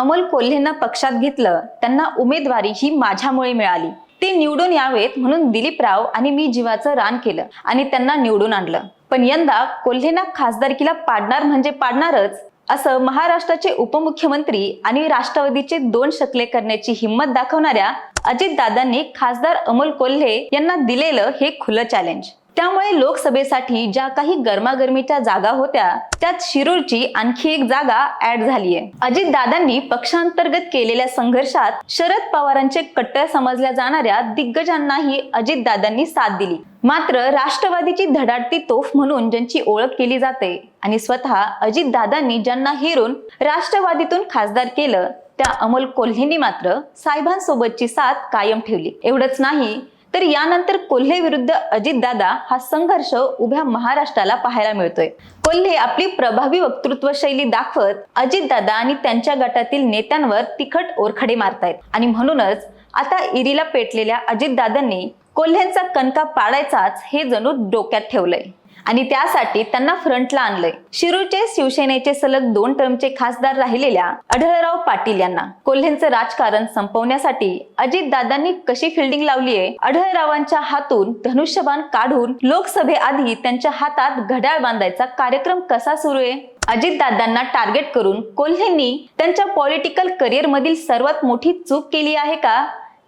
अमोल कोल्हेंना पक्षात घेतलं त्यांना उमेदवारी ही माझ्यामुळे मिळाली. ते निवडून यावेत म्हणून दिलीपराव आणि मी जीवाचं रान केलं आणि त्यांना निवडून आणलं. पण यंदा कोल्हेंना खासदारकीला पाडणार म्हणजे पाडणारच असं महाराष्ट्राचे उपमुख्यमंत्री आणि राष्ट्रवादीचे दोन शकले करण्याची हिंमत दाखवणाऱ्या अजितदादांनी खासदार अमोल कोल्हे यांना दिलेलं हे खुलं चॅलेंज त्यामुळे लोकसभेसाठी ज्या काही गरमागरमीच्या जागा होत्या त्यात शिरूरची आणखी एक जागा ऍड झालीय. अजितदादांनी पक्षांतर्गत केलेल्या संघर्षात शरद पवारांचे कट्टर समजल्या जाणाऱ्या दिग्गजांनाही अजितदादांनी साथ दिली. मात्र राष्ट्रवादीची धडाडती तोफ म्हणून ज्यांची ओळख केली जाते आणि स्वतः अजितदादांनी ज्यांना हेरून राष्ट्रवादीतून खासदार केलं त्या अमोल कोल्हेंनी मात्र साहेबांसोबतची साथ कायम ठेवली. एवढंच नाही तर यानंतर कोल्हे विरुद्ध अजितदादा हा संघर्ष उभ्या महाराष्ट्राला पाहायला मिळतोय. कोल्हे आपली प्रभावी वक्तृत्व शैली दाखवत अजितदादा आणि त्यांच्या गटातील नेत्यांवर तिखट ओरखडे मारतायत. आणि म्हणूनच आता इरीला पेटलेल्या अजितदादांनी कोल्ह्यांचा कणका पाडायचाच हे जणू डोक्यात ठेवलंय. आणि त्यासाठी त्यांना फ्रंटला आणलंय. शिरूरचे शिवसेनेचे सलग दोन टर्मचे खासदार राहिलेल्या अढळराव पाटील यांना कोल्हेंचं राजकारण संपवण्यासाठी अजितदादांनी कशी फिल्डिंग लावली आहे अढळरावांच्या हातून धनुष्यबाण काढून लोकसभेआधी त्यांच्या हातात घड्याळ बांधायचा कार्यक्रम कसा सुरू आहे? अजितदादांना टार्गेट करून कोल्हेंनी त्यांच्या पॉलिटिकल करिअर मधील सर्वात मोठी चूक केली आहे का?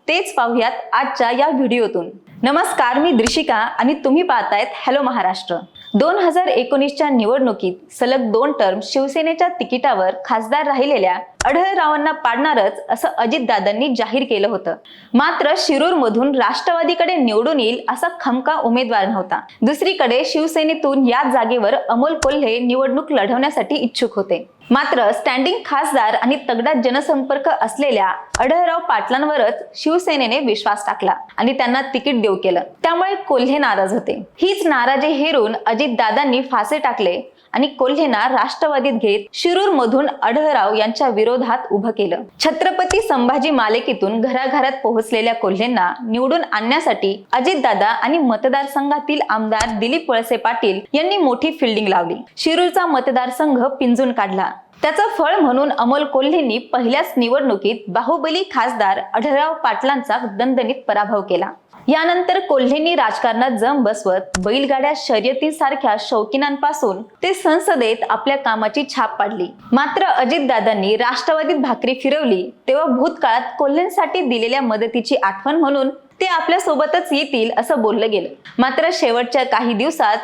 तेच पाहूयात आजच्या या व्हिडिओतून. नमस्कार मी दृशिका आणि तुम्ही पाहतायत हॅलो महाराष्ट्र. दोन हजार एकोणीसच्या निवडणुकीत सलग दोन टर्म शिवसेनेच्या तिकिटावर खासदार राहिलेल्या अढळरावांना पाडणारच असं अजितदादांनी जाहीर केलं होतं. मात्र शिरूर मधून राष्ट्रवादीकडे निवडून येईल असा खमका उमेदवार नव्हता. दुसरीकडे शिवसेनेतून याच जागेवर अमोल कोल्हे निवडणूक लढवण्यासाठी इच्छुक होते. मात्र स्टँडिंग खासदार आणि तगडा जनसंपर्क असलेल्या अढळराव पाटलांवरच शिवसेनेने विश्वास टाकला आणि त्यांना तिकीट देऊ केलं. त्यामुळे कोल्हे नाराज होते. हीच नाराजी हेरून अजितदादांनी फासे टाकले आणि कोल्हेंना राष्ट्रवादीत घेत शिरूर मधून अढळराव यांच्या विरोधात उभं केलं. छत्रपती संभाजी मालिकेतून घराघरात पोहोचलेल्या कोल्हेंना निवडून आणण्यासाठी अजितदादा आणि मतदारसंघातील आमदार दिलीप वळसे पाटील यांनी मोठी फिल्डिंग लावली. शिरूरचा मतदारसंघ पिंजून काढला. त्याचं फळ म्हणून अमोल कोल्हेंनी पहिल्याच निवडणुकीत बाहुबली खासदार अढळराव पाटलांचा दणदणीत पराभव केला. यानंतर कोल्हेंनी राजकारणात जम बसवत बैलगाड्या शर्यतीसारख्या शौकीनांपासून ते संसदेत आपल्या कामाची छाप पाडली. मात्र अजितदादांनी राष्ट्रवादीत भाकरी फिरवली तेव्हा भूतकाळात कोल्हेंसाठी दिलेल्या मदतीची आठवण म्हणून ते आपल्या सोबतच येतील असं बोललं गेलं. मात्र शेवटच्या काही दिवसात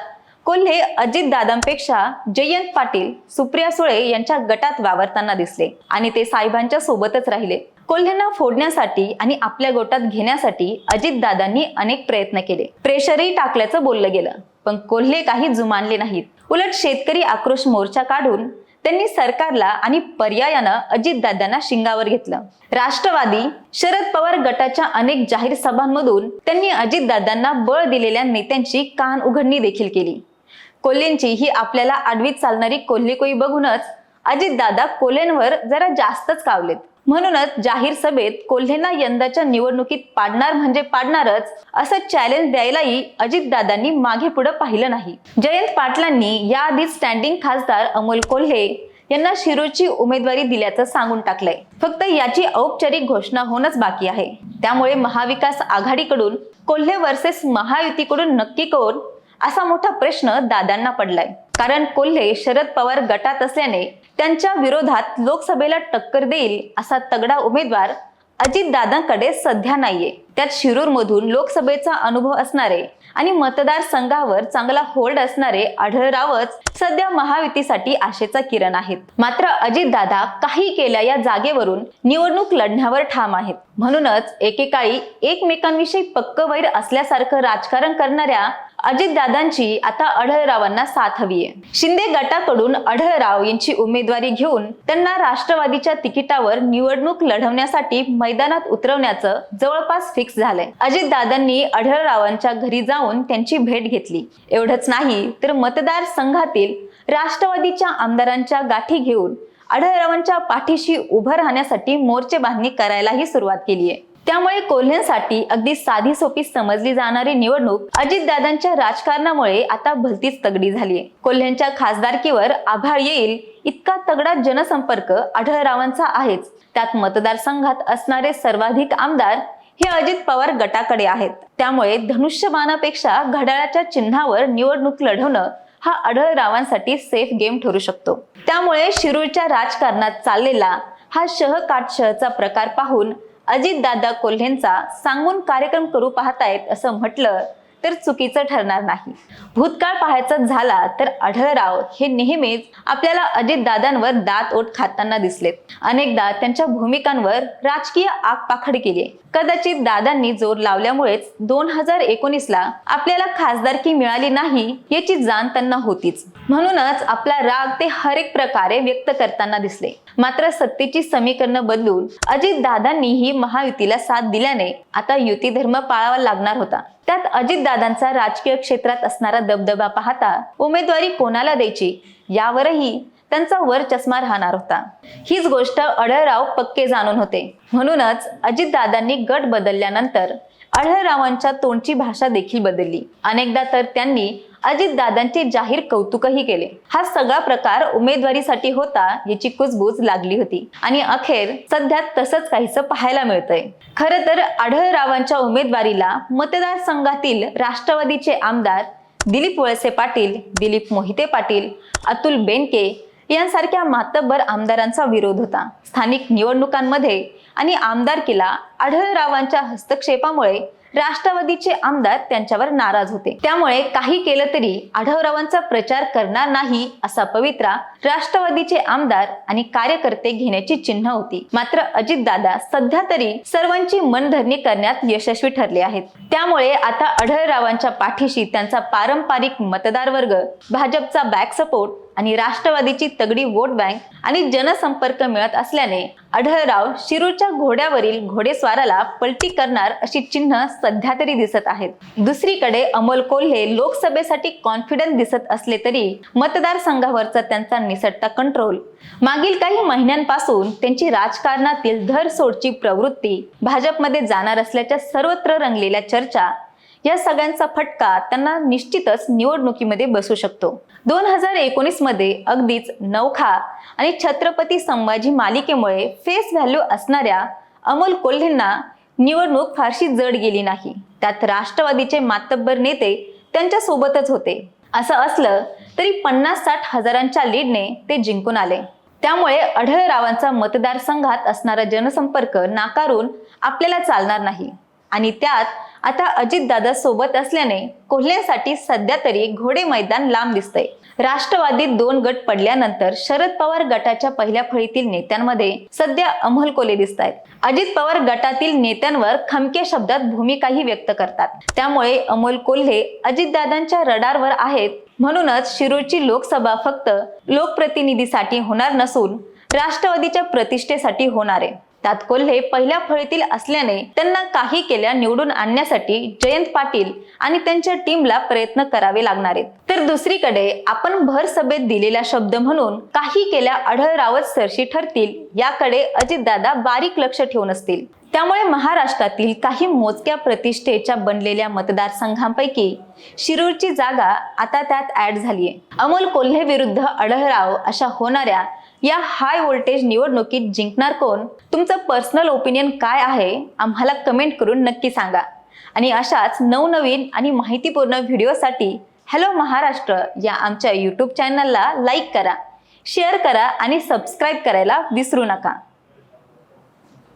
कोल्हे अजितदादांपेक्षा जयंत पाटील सुप्रिया सुळे यांच्या गटात वावरताना दिसले आणि ते साहेबांच्या सोबतच राहिले. कोल्हेंना फोडण्यासाठी आणि आपल्या गोटात घेण्यासाठी अजितदादांनी अनेक प्रयत्न केले. प्रेशरही टाकल्याचं बोललं गेलं पण कोल्हे काही जुमानले नाहीत. उलट शेतकरी आक्रोश मोर्चा काढून त्यांनी सरकारला आणि पर्यायानं अजितदादांना शिंगावर घेतलं. राष्ट्रवादी शरद पवार गटाच्या अनेक जाहीर सभांमधून त्यांनी अजितदादांना बळ दिलेल्या नेत्यांची कान उघडणी देखील केली. कोल्हेंची ही आपल्याला आडवीत चालणारी कोल्हेकोई बघूनच अजितदादा कोल्हेंवर जरा जास्तच कावलेत. म्हणूनच जाहीर सभेत कोल्हेंना यंदाच्या निवडणुकीत पाडणार म्हणजे पाडणारच असं चॅलेंज द्यायलाही अजितदादांनी मागे पुढे पाहिलं नाही. जयंत पाटलांनी याआधी स्टँडिंग खासदार अमोल कोल्हे यांना शिरूरची उमेदवारी दिल्याचं सांगून टाकलंय. फक्त याची औपचारिक घोषणा होणंच बाकी आहे. त्यामुळे महाविकास आघाडीकडून कोल्हे वर्सेस महायुतीकडून नक्की कोण? असा मोठा प्रश्न दादांना पडलाय. कारण कोल्हे शरद पवार गटात असल्याने त्यांच्या विरोधात लोकसभेला टक्कर देईल असा तगडा उमेदवार अजितदादांकडे सध्या नाहीये. त्यात शिरूर मधून लोकसभेचा अनुभव असणारे आणि मतदारसंघावर चांगला होल्ड असणारे आढळरावच सध्या महायुतीसाठी आशेचा किरण आहेत. मात्र अजितदादा काही केल्या या जागेवरून निवडणूक लढण्यावर ठाम आहेत. म्हणूनच एकेकाळी एकमेकांविषयी पक्क वैर असल्यासारखं राजकारण करणाऱ्या अजितदादांची आता अढळरावांना साथ हवी आहे. शिंदे गटाकडून अढळराव यांची उमेदवारी घेऊन त्यांना राष्ट्रवादीच्या तिकिटावर निवडणूक लढवण्यासाठी मैदानात उतरवण्याचं जवळपास फिक्स झालंय. अजितदादांनी अढळरावांच्या घरी जाऊन त्यांची भेट घेतली. एवढंच नाही तर मतदारसंघातील राष्ट्रवादीच्या आमदारांच्या गाठी घेऊन आढळरावांच्या पाठीशी उभं राहण्यासाठी मोर्चे बांधणी करायलाही सुरुवात केली आहे त्यामुळे कोल्ह्यांसाठी अगदी साधी सोपी समजली जाणारी निवडणूक अजितदादांच्या राजकारणामुळे आता भलतीच तगडी झालीय कोल्ह्यांच्या खासदारकीवर आभाळ येईल इतका तगडा जनसंपर्क आढळरावांचा आहेच. त्यात मतदारसंघात असणारे सर्वाधिक आमदार हे अजित पवार गटाकडे आहेत. त्यामुळे धनुष्यबाणापेक्षा घड्याळाच्या चिन्हावर निवडणूक लढवणं हा आढळरावांसाठी सेफ गेम ठरू शकतो. त्यामुळे शिरूरच्या राजकारणात चाललेला हा शह काटशहचा प्रकार पाहून अजितदादा कोल्हेंचा सांगून कार्यक्रम करू पाहतायत असं म्हटलं तर चुकीचं ठरणार नाही. भूतकाळ पाहायचा झाला तर आढळराव हे नेहमीच आपल्याला अजितदादांवर दात ओठ खाताना दिसलेत. अनेकदा त्यांच्या भूमिकांवर राजकीय आगपाखड केली. कदाचित दादांनी जोर लावल्यामुळेच दोन हजार एकोणीस ला आपल्याला खासदारकी मिळाली नाही याची जाण त्यांना होतीच. म्हणूनच आपला राग ते हरेक प्रकारे व्यक्त करताना दिसले. मात्र सत्तेची समीकरणं बदलून अजित दादांनीही महायुतीला साथ दिल्याने आता युती धर्म पाळावा लागणार होता. त्यात अजितदादांचा राजकीय क्षेत्रात असणारा दबदबा पाहता उमेदवारी कोणाला द्यायची यावरही त्यांचा वर चष्मा राहणार होता. हीच गोष्ट अढळराव पक्के जाणून होते. म्हणूनच अजितदादांनी गट बदलल्यानंतर अढळरावांच्या तोंडची भाषा देखील बदलली. अनेकदा तर त्यांनी अजितदादांचे जाहीर कौतुकही केले. हा सगळा प्रकार उमेदवारीसाठी होता याची कुजबूज लागली होती. आणि अखेर सध्या तसंच काहीच पाहायला मिळतंय. खरं तर आढळरावांच्या उमेदवारीला मतदारसंघातील राष्ट्रवादीचे आमदार दिलीप वळसे पाटील दिलीप मोहिते पाटील अतुल बेनके यांसारख्या मातब्बर आमदारांचा विरोध होता. स्थानिक निवडणुकांमध्ये आणि आमदारकीला आढळरावांच्या हस्तक्षेपामुळे राष्ट्रवादीचे आमदार त्यांच्यावर नाराज होते. त्यामुळे काही केलं तरी आढळरावांचा प्रचार करणार नाही असा पवित्रा राष्ट्रवादीचे आमदार आणि कार्यकर्ते घेण्याची चिन्ह होती. मात्र अजितदादा सध्या तरी सर्वांची मनधरणी करण्यात यशस्वी ठरले आहेत. त्यामुळे आता आढळरावांच्या पाठीशी त्यांचा पारंपरिक मतदार वर्ग भाजपचा बॅक सपोर्ट आणि राष्ट्रवादीची तगडी वोट बँक आणि जनसंपर्क मिळत असल्याने आढळराव शिरूरच्या घोड्यावरील घोडेस्वाराला पलटी करणार अशी चिन्ह सध्या तरी दिसत आहेत. दुसरीकडे अमोल कोल्हे लोकसभेसाठी कॉन्फिडन्स दिसत असले तरी मतदारसंघावरचा त्यांचा निसटता कंट्रोल मागील काही महिन्यांपासून त्यांची राजकारणातील धरसोडची प्रवृत्ती भाजपमध्ये जाणार असल्याच्या सर्वत्र रंगलेल्या चर्चा या सगळ्यांचा फटका त्यांना निश्चितच निवडणुकीमध्ये बसू शकतो. दोन हजार एकोणीसमध्ये अगदीच नौखा आणि छत्रपती संभाजी मालिकेमुळे फेस व्हॅल्यू असणाऱ्या अमोल कोल्हेंना निवडणूक फारशी जड गेली नाही. त्यात राष्ट्रवादीचे मातब्बर नेते त्यांच्या सोबतच होते. असं असलं तरी पन्नास साठ हजारांच्या लीडने ते जिंकून आले. त्यामुळे अढळरावांचा मतदारसंघात असणारा जनसंपर्क नाकारून आपल्याला चालणार नाही. आणि त्यात आता अजितदादा सोबत असल्याने कोल्ह्यांसाठी सध्या तरी घोडे मैदान लांब दिसतंय. राष्ट्रवादीत दोन गट पडल्यानंतर शरद पवार गटाच्या पहिल्या फळीतील नेत्यांमध्ये सध्या अमोल कोले दिसत आहेत अजित पवार गटातील नेत्यांवर खमक्या शब्दात भूमिकाही व्यक्त करतात. त्यामुळे अमोल कोल्हे अजितदादांच्या रडारवर आहेत. म्हणूनच शिरूरची लोकसभा फक्त लोकप्रतिनिधीसाठी होणार नसून राष्ट्रवादीच्या प्रतिष्ठेसाठी होणार. आहे त्यात कोल्हे पहिल्या फळीतील असल्याने त्यांना काही केल्या निवडून आणण्यासाठी जयंत पाटील आणि त्यांच्या टीमला प्रयत्न करावे लागणार आहेत. तर दुसरीकडे आपण भर सभेत दिलेला शब्द म्हणून काही केल्या आढळरावत सरशी ठरतील याकडे अजितदादा बारीक लक्ष ठेवून असतील. त्यामुळे महाराष्ट्रातील काही मोजक्या प्रतिष्ठेच्या बनलेल्या मतदारसंघांपैकी शिरूरची जागा आता त्यात ऍड झालीय. अमोल कोल्हे विरुद्ध अढळराव अशा होणाऱ्या या हाय व्होल्टेज निवडणुकीत जिंकणार कोण? तुमचं पर्सनल ओपिनियन काय आहे? आम्हाला कमेंट करून नक्की सांगा. आणि अशाच नवनवीन आणि माहितीपूर्ण व्हिडिओसाठी हॅलो महाराष्ट्र या आमच्या यूट्यूब चॅनलला लाईक करा शेअर करा आणि सबस्क्राईब करायला विसरू नका.